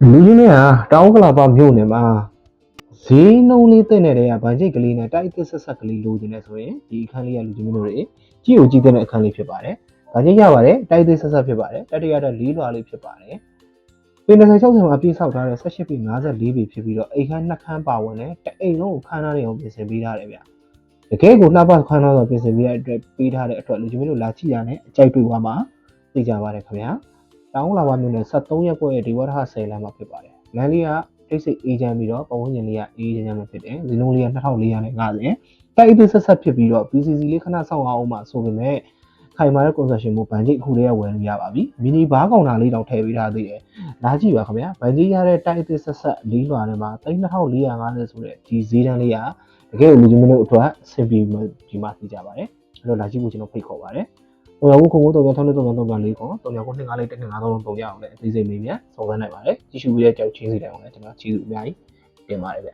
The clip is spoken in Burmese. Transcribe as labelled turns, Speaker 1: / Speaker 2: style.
Speaker 1: လူကြီးနဲ့ကတောင်းကလာပါမြို့နယ်မှာဈေးနှုန်းလေးတက်နေတဲ့ကဗန်ချိတ်ကလေးနဲ့တိုက်အစ်ဆက်ဆက်ကလေးလိုချင်နေဆိုရင်ဒီအခန်းလေးကလူကြီးမျိုးတွေကြည့်ကိုကြည့်တဲ့အခန်းလေးဖြစ်ပါတယ်။ဗန်ချိတ်ရပါတယ်တိုက်အစ်ဆက်ဆက်ဖြစ်ပါတယ်။တတိယတော့လေးလွာလေးဖြစ်ပါတယ်။ပေ20 60မှာအပြည့်ဆောက်ထားတဲ့18ပေ54ပေဖြစ်ပြီးတော့အိမ်ခန်းနှစ်ခန်းပါဝင်တယ်တအိမ်လုံးကိုခန်းသားတွေအောင်ပြင်ဆင်ပေးထားတယ်ဗျ။တကယ်ကိုလှပခန်းသားဆိုပြင်ဆင်ပေးတဲ့အတွက်ပေးထားတဲ့အတွက်လူကြီးမျိုးတို့လာကြည့်ရနဲ့အကြိုက်တွေ့သွားမှာသိကြပါတယ်ခင်ဗျာ။ တောင်းလာပါမြို့နယ်73ရက်ကွက်ရဲ့ဒီဝရဟဆယ်လမ်းမှာဖြစ်ပါတယ်။လမ်းလေးကတိတ်ဆိတ်အေးချမ်းပြီးတော့ပတ်ဝန်းကျင်လေးကအေးချမ်းချမ်းပဲဖြစ်တယ်။ဇီလုံးလေးက2450တိုက်အစ်ဆက်ဆက်ဖြစ်ပြီးတော့ PCC လေးခဏဆောက်အောင်မှဆိုပေမဲ့ခိုင်မာတဲ့ concession မို့ဗန်ကြီးအခုလေးကဝယ်လို့ရပါပြီ။မီနီဘားကောင်တာလေးတောင်ထည့်ပေးထားသေးတယ်။လာကြည့်ပါခင်ဗျာ။ဗန်ကြီးရတဲ့တိုက်အစ်ဆက်ဆက်လေးလွှာထဲမှာ3450ဆိုတဲ့ဒီဈေးတန်းလေးကတကယ်ကိုလူကြီးမလို့အတွက်အဆင်ပြေဒီမှာသိကြပါတယ်။အဲ့တော့လာကြည့်ဖို့ကျွန်တော်ဖိတ်ခေါ်ပါတယ်။ တော်ရဘူးခုံကိုတော်ရထောင်းနေတော်ရတော်ရလေးကိုတော်ရကိုနှစ်ငါးလေးတက်နှစ်ငါးသောင်းပုံရအောင်လည်းအသေးစိတ်မေးမြန်းစုံစမ်းနိုင်ပါတယ်ကြည့်ရှုပြီးတဲ့ကြောက်ချင်းစီတိုင်အောင်လည်းကျွန်တော်ကျေးဇူးအများကြီးတင်ပါတယ်ဗျ